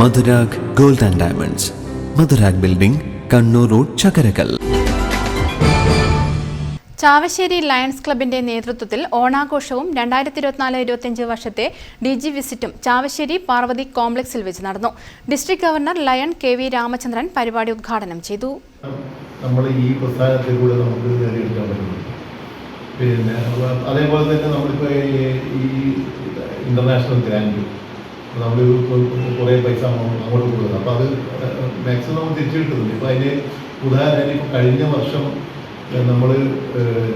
Madhurag gold and diamonds Madhurag building Kannur road Chakarakal Chavassery lions ക്ലബിന്റെ നേതൃത്വത്തിൽ ഓണാഘോഷവും രണ്ടായിരത്തി ഇരുപത്തിനാല് ഇരുപത്തിയഞ്ച് വർഷത്തെ ഡി ജി വിസിറ്റും ചാവശ്ശേരി പാർവതി കോംപ്ലക്സിൽ വെച്ച് നടന്നു district governor lion K V Ramachandran പരിപാടി ഉദ്ഘാടനം ചെയ്തു നമ്മൾ ഈ പ്രസ്ഥാനത്തിലൂടെ നമുക്ക് നേടിയെടുക്കാൻ പറ്റുന്നു പിന്നെ അതേപോലെ തന്നെ നമ്മളിപ്പോൾ ഈ ഇന്റർനാഷണൽ ഗ്രാൻഡ് നമ്മൾ കുറേ പൈസ അങ്ങോട്ട് കൊടുക്കുന്നത് അപ്പോൾ അത് മാക്സിമം തിരിച്ചു കിട്ടുന്നുണ്ട് ഇപ്പോൾ അതിന് ഉദാഹരണം ഇപ്പോൾ കഴിഞ്ഞ വർഷം നമ്മൾ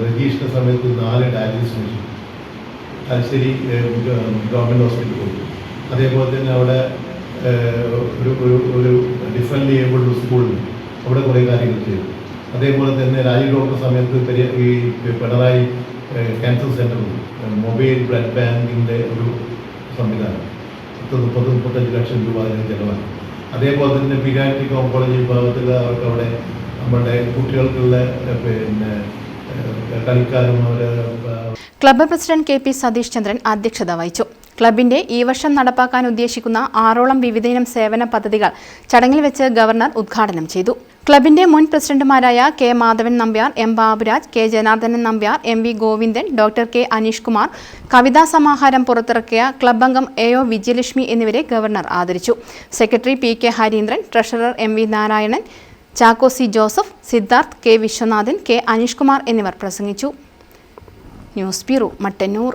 രജിസ്റ്റർ സമയത്ത് നാല് ഡയാലിസിസ് മെഷീൻ തലശ്ശേരി ഗവൺമെന്റ് ഹോസ്പിറ്റലിൽ കൊടുത്തു. അതേപോലെ തന്നെ അവിടെ ഒരു ഒരു ഒരു ഡിഫറെന്റ് ഏബിൾഡ് സ്കൂളിൽ അവിടെ കുറേ കാര്യങ്ങൾ ചെയ്തു. അതേപോലെ തന്നെ രാജീവ് ഡോക്ടർ സമയത്ത് പെരിയ ഈ പിണറായി ക്യാൻസർ സെന്ററിൽ മൊബൈൽ ബ്ലഡ് ബാങ്കിന്റെ ഒരു സംവിധാനം. പത്ത് മുപ്പത് മുപ്പത്തഞ്ച് ലക്ഷം രൂപ അതിന് ചിലവാണ് അതേപോലെ തന്നെ പിഗാറ്റി കോമ്പോളജി വിഭാഗത്തിൽ അവർക്ക് അവിടെ നമ്മുടെ കുട്ടികൾക്കുള്ള പിന്നെ ഏഹ്, കളിക്കാനും അവരെ club president K P Satheesh Chandran അധ്യക്ഷത വഹിച്ചു. ക്ലബിന്റെ ഈ വർഷം നടപ്പാക്കാൻ ഉദ്ദേശിക്കുന്ന ആറോളം വിവിധയിനം സേവന പദ്ധതികൾ ചടങ്ങിൽ വെച്ച് ഗവർണർ ഉദ്ഘാടനം ചെയ്തു. ക്ലബിന്റെ മുൻ പ്രസിഡന്റുമാരായ K Madhavan Nambiar M Baburaj K Janardhanan Nambiar M V Govindan doctor K Aneesh Kumar കവിതാ സമാഹാരം പുറത്തിറക്കിയ ക്ലബ് അംഗം എ ഒ വിജയലക്ഷ്മി എന്നിവരെ ഗവർണർ ആദരിച്ചു. Secretary P K Harindran treasurer M V Narayanan Chacko C Joseph Siddharth K Viswanathan K Aneesh Kumar എന്നിവർ പ്രസംഗിച്ചു. News bureau Mattannur.